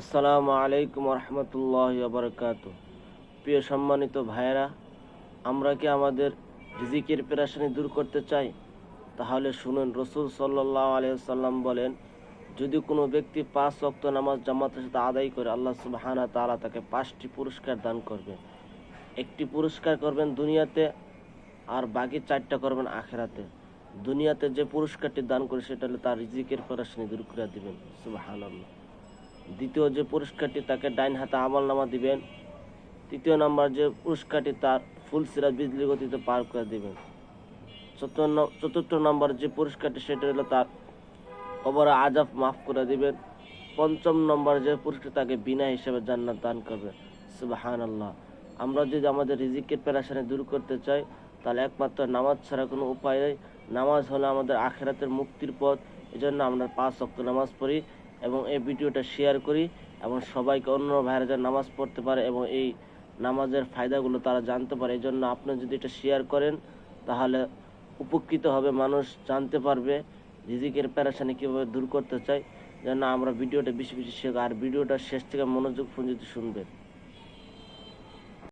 আসসালামু আলাইকুম রহমতুল্লাহ বারকাত প্রিয় সম্মানিত ভাইয়েরা, আমরা কি আমাদের রিজিকের পেরাশানি দূর করতে চাই? তাহলে শুনুন, রসুল সাল্লাহ আলিয়াল্লাম বলেন, যদি কোনো ব্যক্তি পাঁচ অক্ত নামাজ জামাতের সাথে আদায় করে আল্লাহ সুবাহানা তাআলা তাকে পাঁচটি পুরস্কার দান করবে একটি পুরস্কার করবেন দুনিয়াতে আর বাকি চারটা করবেন আখেরাতে। দুনিয়াতে যে পুরস্কারটি দান করে সেটা হলে তার রিজিকের পেরাশানি দূর করে দিবেন। সুবাহান দ্বিতীয় যে পুরস্কারটি, তাকে ডাইন হাতে আমল নামা দিবেন। তৃতীয় নম্বর যে পুরস্কারটি, তার ফুল সিরাজ বিজলি গতিতে পার করে দিবেন। চতুর্থ নম্বর যে পুরস্কারটি, সেটা হলো তার কবর আজাব মাফ করে দিবেন। পঞ্চম নম্বর যে পুরস্কার তাকে বিনা হিসেবে জান্নাত দান করবে। সুবাহান আল্লাহ আমরা যদি আমাদের রিজিকের পেরাশানি দূর করতে চাই, তাহলে একমাত্র নামাজ ছাড়া কোনো উপায় নেই। নামাজ হলো আমাদের আখেরাতের মুক্তির পথ। এজন্য আমরা পাঁচ অক্ট নামাজ পড়ি। এবং এই ভিডিওটা শেয়ার করি এবং সবাইকে অন্য ভাইরা যেন নামাজ পড়তে পারে এবং এই নামাজের ফায়দাগুলো তারা জানতে পারে। এই জন্য আপনি যদি এটা শেয়ার করেন, তাহলে উপকৃত হবে, মানুষ জানতে পারবে রিজিকের প্যারাশানি কীভাবে দূর করতে চাই যেন আমরা ভিডিওটা বেশি বেশি শেখ, আর ভিডিওটা শেষ থেকে মনোযোগ ফোন শুনবেন।